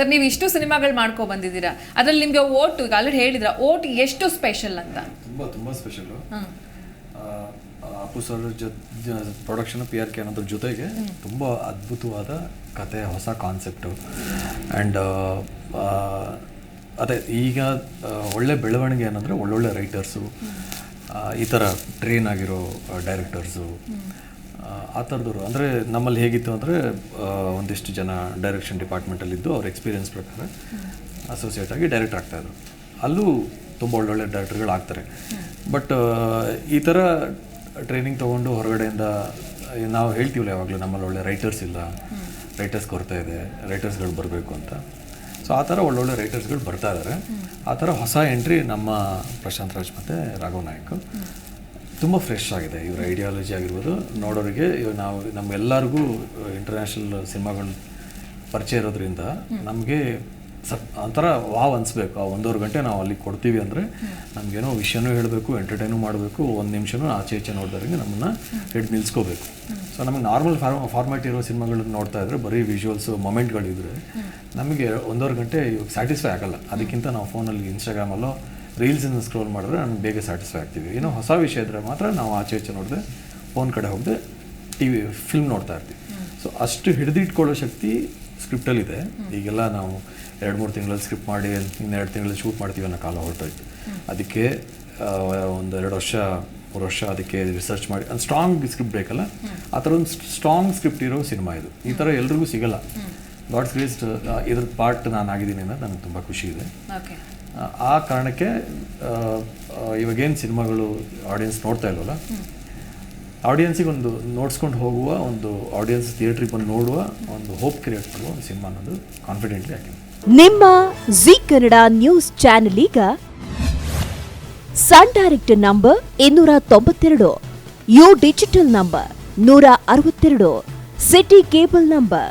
Sir ನೀವು ಇಷ್ಟು ಸಿನಿಮಾಗಳು ಮಾಡ್ಕೊ ಬಂದಿದ್ದೀರಾ? ಅದ್ರಲ್ಲಿ ನಿಮಗೆ ಓಟು ಈಗ ಆಲ್ರೆಡಿ ಹೇಳಿದ್ರ ಓಟ್ ಎಷ್ಟು ಸ್ಪೆಷಲ್ ಅಂತ? ತುಂಬ ತುಂಬ special hmm. Appu sir production P R K ಅನ್ನೋದ್ರ ಜೊತೆಗೆ ತುಂಬ ಅದ್ಭುತವಾದ ಕತೆ ಹೊಸ ಕಾನ್ಸೆಪ್ಟು ಆ್ಯಂಡ್ ಅದೇ ಈಗ ಒಳ್ಳೆ ಬೆಳವಣಿಗೆ ಏನಂದರೆ ಒಳ್ಳೊಳ್ಳೆ ರೈಟರ್ಸು ಈ ಥರ ಟ್ರೈನ್ ಆಗಿರೋ ಡೈರೆಕ್ಟರ್ಸು ಆ ಥರದವರು. ಅಂದರೆ ನಮ್ಮಲ್ಲಿ ಹೇಗಿತ್ತು ಅಂದರೆ ಒಂದಿಷ್ಟು ಜನ ಡೈರೆಕ್ಷನ್ ಡಿಪಾರ್ಟ್ಮೆಂಟಲ್ಲಿದ್ದು ಅವ್ರ ಎಕ್ಸ್ಪೀರಿಯನ್ಸ್ ಪ್ರಕಾರ ಅಸೋಸಿಯೇಟ್ ಆಗಿ ಡೈರೆಕ್ಟ್ ಆಗ್ತಾಯಿದ್ರು ಅಲ್ಲೂ ತುಂಬ ಒಳ್ಳೊಳ್ಳೆ ಡೈರೆಕ್ಟರ್ಗಳು ಆಗ್ತಾರೆ. ಬಟ್ ಈ ಥರ ಟ್ರೈನಿಂಗ್ ತೊಗೊಂಡು ಹೊರಗಡೆಯಿಂದ ನಾವು ಹೇಳ್ತೀವಲ್ಲ ಯಾವಾಗಲೂ ನಮ್ಮಲ್ಲಿ ಒಳ್ಳೆ ರೈಟರ್ಸ್ ಇಲ್ಲ ರೈಟರ್ಸ್ ಕೊರತೆ ಇದೆ ರೈಟರ್ಸ್ಗಳು ಬರಬೇಕು ಅಂತ. ಸೊ ಆ ಥರ ಒಳ್ಳೊಳ್ಳೆ ರೈಟರ್ಸ್ಗಳು ಬರ್ತಾ ಇದ್ದಾರೆ ಆ ಥರ ಹೊಸ ಎಂಟ್ರಿ ನಮ್ಮ ಪ್ರಶಾಂತ್ ರಾಜ್ ಮತ್ತು ರಾಘವ್ ನಾಯಕ್. ತುಂಬ ಫ್ರೆಶ್ ಆಗಿದೆ. ಇವರ ಐಡಿಯಾಲಜಿ ಆಗಿರ್ಬೋದು. ನೋಡೋರಿಗೆ ನಾವು ನಮ್ಗೆಲ್ಲರಿಗೂ ಇಂಟರ್ನ್ಯಾಷನಲ್ ಸಿನಿಮಾಗಳು ಪರಿಚಯ ಇರೋದ್ರಿಂದ ನಮಗೆ ಸಪ್ ಒಂಥರ ವಾವ್ ಅನಿಸ್ಬೇಕು. ಆ ಒಂದೂವರೆ ಗಂಟೆ ನಾವು ಅಲ್ಲಿ ಕೊಡ್ತೀವಿ ಅಂದರೆ ನಮಗೇನೋ ವಿಷಯನೂ ಹೇಳಬೇಕು ಎಂಟರ್ಟೈನು ಮಾಡಬೇಕು ಒಂದು ನಿಮಿಷನೂ ಆಚೆ ಈಚೆ ನೋಡಿದವರಿಗೆ ನಮ್ಮನ್ನು ಹಿಡಿದು ನಿಲ್ಸ್ಕೋಬೇಕು. ಸೊ ನಮಗೆ ನಾರ್ಮಲ್ ಫಾರ್ಮ್ ಫಾರ್ಮ್ಯಾಟ್ ಇರೋ ಸಿನಿಮಾಗಳನ್ನ ನೋಡ್ತಾ ಇದ್ರೆ ಬರೀ ವಿಜುವಲ್ಸು ಮೊಮೆಂಟ್ಗಳಿದ್ರೆ ನಮಗೆ ಒಂದೂವರೆ ಗಂಟೆ ಇವಾಗ ಸ್ಯಾಟಿಸ್ಫೈ ಆಗಲ್ಲ. ಅದಕ್ಕಿಂತ ನಾವು ಫೋನಲ್ಲಿ ಇನ್ಸ್ಟಾಗ್ರಾಮಲ್ಲೋ ರೀಲ್ಸಿಂದ ಸ್ಕ್ರೋಲ್ ಮಾಡಿದ್ರೆ ನಮ್ಗೆ ಬೇಗ ಸ್ಯಾಟಿಸ್ಫೈ ಆಗ್ತೀವಿ ಏನೋ ಹೊಸ ವಿಷಯ ಇದ್ದರೆ ಮಾತ್ರ ನಾವು ಆಚೆ ಈಚೆ ನೋಡಿದೆ ಫೋನ್ ಕಡೆ ಹೋಗದೆ ಟಿ ವಿ ಫಿಲ್ಮ್ ನೋಡ್ತಾ ಇರ್ತೀವಿ. ಸೊ ಅಷ್ಟು ಹಿಡಿದಿಟ್ಕೊಳ್ಳೋ ಶಕ್ತಿ ಸ್ಕ್ರಿಪ್ಟಲ್ಲಿದೆ ಈಗೆಲ್ಲ ನಾವು ಎರಡು ಮೂರು ತಿಂಗಳಲ್ಲಿ ಸ್ಕ್ರಿಪ್ಟ್ ಮಾಡಿ ಇನ್ನೆರಡು ತಿಂಗಳಲ್ಲಿ ಶೂಟ್ ಮಾಡ್ತೀವಿ ಅನ್ನೋ ಕಾಲ ಹೊರಟೋಯ್ತು. ಅದಕ್ಕೆ ಒಂದು ಎರಡು ವರ್ಷ ಮೂರು ವರ್ಷ ಅದಕ್ಕೆ ರಿಸರ್ಚ್ ಮಾಡಿ ಒಂದು ಸ್ಟ್ರಾಂಗ್ ಸ್ಕ್ರಿಪ್ಟ್ ಬೇಕಲ್ಲ? ಆ ಥರ ಒಂದು ಸ್ಟ್ರಾಂಗ್ ಸ್ಕ್ರಿಪ್ಟ್ ಇರೋ ಸಿನಿಮಾ ಇದು. ಈ ಥರ ಎಲ್ರಿಗೂ ಸಿಗಲ್ಲ. ಗಾಡ್ಸ್ ಗ್ರೇಸ್ಟ್ ಇದ್ರ ಪಾರ್ಟ್ ನಾನು ಆಗಿದ್ದೀನಿ ಅನ್ನೋದು ನನಗೆ ತುಂಬ ಖುಷಿ ಇದೆ. ಓಕೆ ಆ, ಕಾರಣಕ್ಕೆ ಇವಾಗೇನು ಸಿನಿಮಾಗಳು ಆಡಿಯನ್ಸ್ ನೋಡ್ತಾ ಇಲ್ವಲ್ಲ? ಆಡಿಯನ್ಸಿಗೆ ಒಂದು ನೋಡ್ಸ್ಕೊಂಡು ಹೋಗುವ ಒಂದು ಆಡಿಯನ್ಸ್ ಥಿಯೇಟ್ರಿಗೆ ಬಂದು ನೋಡುವ ಒಂದು ಹೋಪ್ ಕ್ರಿಯೇಟ್ ಮಾಡುವ ಒಂದು ಸಿನಿಮಾ ಅನ್ನೋದು ಕಾನ್ಫಿಡೆಂಟ್ಲಿ ಆಗಿದೆ ನಿಮ್ಮ ಜಿ ಕನ್ನಡ ನ್ಯೂಸ್ ಚಾನೆಲ್ ಈಗ ಸನ್ ಡೈರೆಕ್ಟ್ ನಂಬರ್ ಇನ್ನೂರ ತೊಂಬತ್ತೆರಡು ಯು ಡಿಜಿಟಲ್ ನಂಬರ್ ನೂರ ಅರವತ್ತೆರಡು ಸಿಟಿ ಕೇಬಲ್ ನಂಬರ್